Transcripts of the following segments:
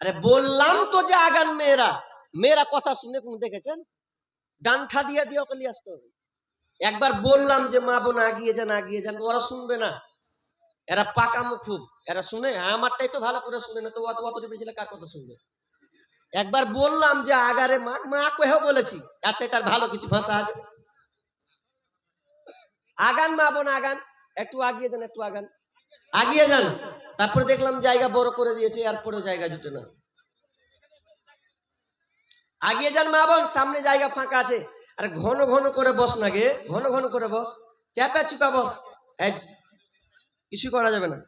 আরে বললাম তো যে আগান মেয়েরা মেয়েরা কথা শুনে কোন দেখেছেন? ডান্ঠা দিয়ে দিয়ে ওকে নিয়ে আসতে হবে। একবার বললাম যে মা বোন আগিয়ে যান আগিয়ে যান, ওরা শুনবে না। এরা পাকামো খুব। এরা শুনে, আমারটাই তো ভালো করে শুনে না, তো অত অত টিপেছিলে কার কথা শুনবে? একবার বললাম যে আগারে মা মা কেহ বলেছি আচ্ছা তার ভালো কিছু ভাষা আছে। আগান মা বোন, আগান, একটু আগিয়ে যান, একটু আগান। আগিয়ে যান। তারপরে দেখলাম জায়গা বড় করে দিয়েছে, এরপরেও জায়গা জুটে না। আগিয়ে যান মা বোন, সামনে জায়গা ফাঁকা আছে। আর ঘন ঘন করে বস না গে, ঘন ঘন করে বস। চাপা চুপা বস। কিছু করা যাবে না।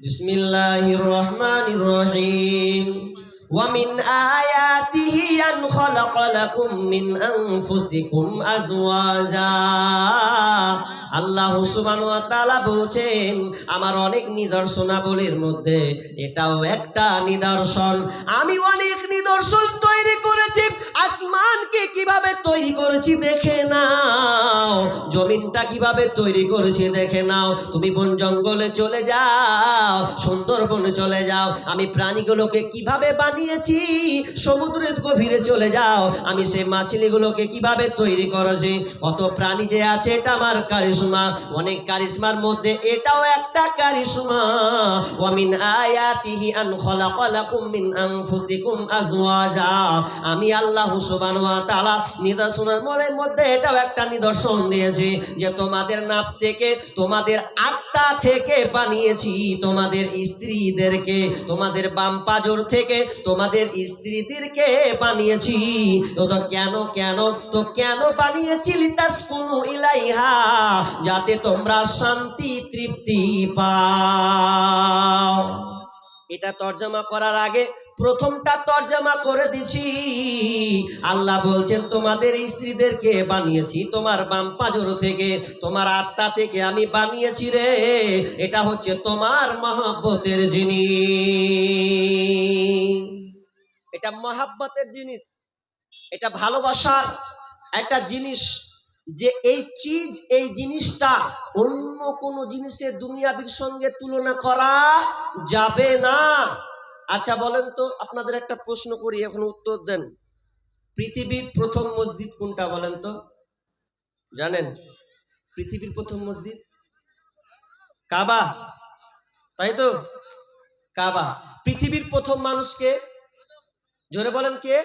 বিসমিল্লাহির রহমানির রহিম। ومن آياته أن خلق لكم من أنفسكم أزواجا আল্লাহ সুবহানাহু ওয়া তাআলা বলছেন আমার অনেক নিদর্শনাবলীর মধ্যে এটাও একটা নিদর্শন আমি অনেক নিদর্শন তৈরি করেছি আসমানকে কিভাবে তৈরি করেছি দেখে নাও জমিনটা কীভাবে তৈরি করেছি দেখে নাও। তুমি বন জঙ্গলে চলে যাও, সুন্দরবনে চলে যাও। আমি প্রাণীগুলোকে কীভাবে বানিয়েছি, সমুদ্রের গভীরে চলে যাও। আমি সেই মাছলিগুলোকে কীভাবে তৈরি করেছি, কত প্রাণী যে আছে এটা আমার কারিশমা। অনেক কারিশমার মধ্যে এটাও একটা কারিশমা। ওয়ামিন আয়াতিহি আন খলাকালাকুম মিন আনফুসিকুম আজওয়াজা। আমি আল্লাহ সুবহানাহু ওয়া তাআলা নিদর্শনের মধ্যে এটাও একটা নিদর্শন দিয়েছি। যে তোমাদের নাফস থেকে তোমাদের আত্মা থেকে বানিয়েছি তোমাদের স্ত্রীদেরকে, তোমাদের বাম পাজর থেকে তোমাদের স্ত্রীদেরকে বানিয়েছি। তো কেন কেন? তো কেন বানিয়েছি লিতাসকুনু ইলাইহা? যাতে তোমরা শান্তি, তৃপ্তি পাও। এটা তর্জমা করার আগে প্রথমটা তর্জমা করে দিছি। আল্লাহ বলছেন, তোমাদের স্ত্রীদেরকে বানিয়েছি, তোমার বাম পাজর থেকে, তোমার আত্মা থেকে আমি বানিয়েছি রে। এটা হচ্ছে তোমার মহাব্বতের জিনিস। এটা মহাব্বতের জিনিস। এটা ভালোবাসার একটা জিনিস। যে এই চিজ, এই জিনিসটা অন্য কোনো জিনিসের দুনিয়াবির সঙ্গে তুলনা করা যাবে না। আচ্ছা বলেন তো, আপনাদের একটা প্রশ্ন করি, এখন উত্তর দেন। পৃথিবীর প্রথম মসজিদ কোনটা, বলেন তো? জানেন? পৃথিবীর প্রথম মসজিদ? কাবা। তাই তো? কাবা। পৃথিবীর প্রথম মানুষকে জোরে বলেন কে?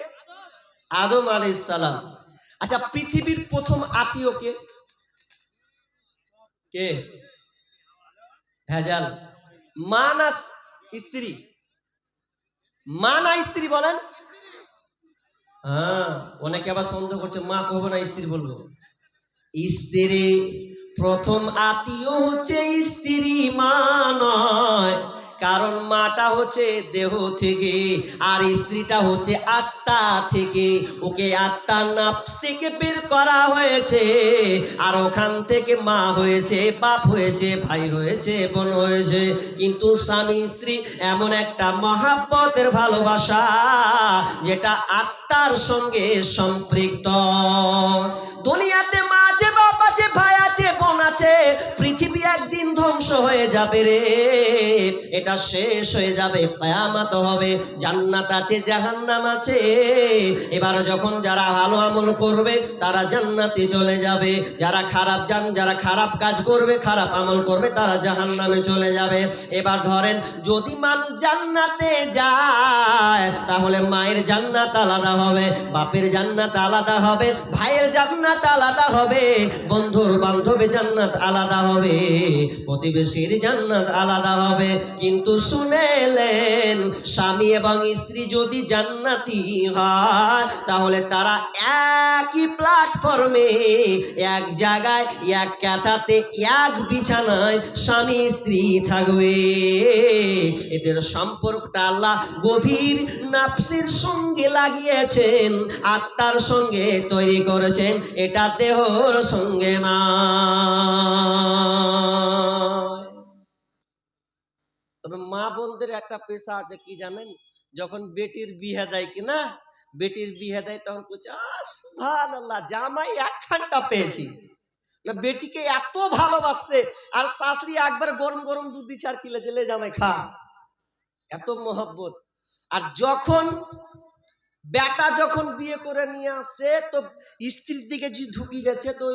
আদম আলাইহিস সালাম। আচ্ছা পৃথিবীর প্রথম আত্মীয় কে? কে? ভেজাল। মা না স্ত্রী। মা না স্ত্রী বলেন? হ্যাঁ অনেকে আবার সন্দেহ করছে, মা কহবো না স্ত্রী বলব? স্ত্রী, প্রথম আত্মীয় হচ্ছে স্ত্রী, মা নয়। কারণ মাটা হচ্ছে দেহ থেকে আর স্ত্রীটা হচ্ছে আত্মা থেকে। ওকে আত্মার নাফস থেকে বের করা হয়েছে। আর ওখান থেকে মা হয়েছে, বাপ হয়েছে, ভাই হয়েছে, বোন হয়েছে। কিন্তু স্বামী, স্ত্রী এমন একটা মহাব্বতের ভালোবাসা যেটা আত্মার সঙ্গে সম্পৃক্ত। দুনিয়াতে মা আছে বাপ হয়ে যাবে রে। এটা শেষ হয়ে যাবে, কয়ামাত হবে, জান্নাত আছে, জাহান্নাম আছে। এবার যখন যারা ভালো আমল করবে, তারা জান্নাতে চলে যাবে। যারা খারাপ যান, যারা খারাপ কাজ করবে, খারাপ আমল করবে, তারা জাহান্নামে চলে যাবে। এবার ধরেন, যদি মানুষ জান্নাতে যায় তাহলে মায়ের জান্নাত আলাদা হবে, বাপের জান্নাত আলাদা হবে, ভাইয়ের জান্নাত আলাদা হবে, বন্ধুর বান্ধবের জান্নাত আলাদা হবে, প্রতিবেশীর জান্নাত আলাদা হবে। কিন্তু শুনেলেন স্বামী এবং স্ত্রী যদি জান্নাতি হয়, তাহলে তারা একই প্ল্যাটফর্মে এক জায়গায়, এক ক্যাথাতে, এক বিছানায় স্বামী, স্ত্রী থাকবে। এদের সম্পর্কটা আল্লাহ গভীর নাফসের সঙ্গে লাগিয়েছেন, আত্মার সঙ্গে তৈরি করেছেন, এটা দেহর সঙ্গে না তবে মা বোনদের একটা পেশা আছে, কি জানেন? যখন বেটির বিয়ে দেয় কিনা বেটির বিয়ে দেয়, তখন বলছে জামাই একখানটা পেয়েছি। না বেটিকে এত ভালোবাসছে, আর শাশুড়ি একবার গরম গরম দুধ দিচ্ছে আর খিলে চলে জামাই খা। এত মহব্বত। আর যখন বেটা যখন বিয়ে করে নিয়ে আসে, তো স্ত্রীর দিকে যে ঢুকি গেছে, তো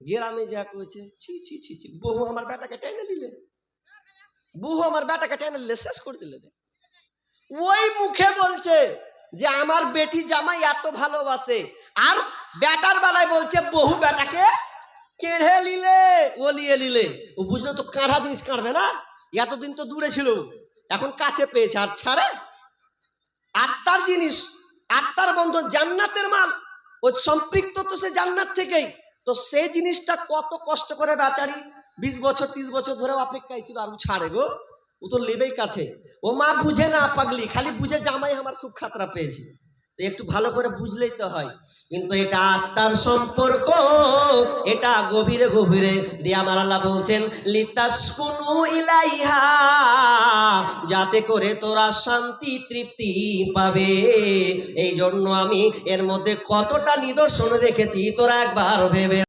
গ্রামে যা করেছে, ছি ছি ছি ছি বহু আমার বেটাকে টেনে দিলে বহু আমার বেটাকে টেনে দিলে শেষ করে দিলে। ওই মুখে বলছে যে, আমার বেটি জামাই এত ভালোবাসে। আর বেটার বেলায় বলছে বহু বেটাকে কেড়ে নিলে ওলিয়ে নিলে। ও বুঝলো তো কাঁড়া জিনিস কাঁড়বে না? এতদিন তো দূরে ছিল। এখন কাছে পেয়েছে। আর ছাড়ে? আত্মার জিনিস, আত্মার বন্ধন জান্নাতের মাল। ও সম্পৃক্ত তো সে জান্নাত থেকেই। তো সেই জিনিসটা কত কষ্ট করে বেচারি, বিশ বছর, তিরিশ বছর ধরে অপেক্ষায় ছিল, আর ছাড়ে গো। ও তো লেবেই কাছে। ও মা বুঝে না পাগলি, খালি বুঝে জামাই আমার খুব খাতরা পেয়েছে। তো একটু ভালো করে বুঝলেই তো হয়। কিন্তু এটা আত্মার সম্পর্ক, এটা গভীরে গভীরে দিয়ে আমার আল্লাহ বলছেন, লিতাসকুনু ইলাইহা যাতে করে তোরা শান্তি তৃপ্তি পাবে। এই জন্য আমি এর মধ্যে কতটা নিদর্শন রেখেছি, তোরা একবার ভেবে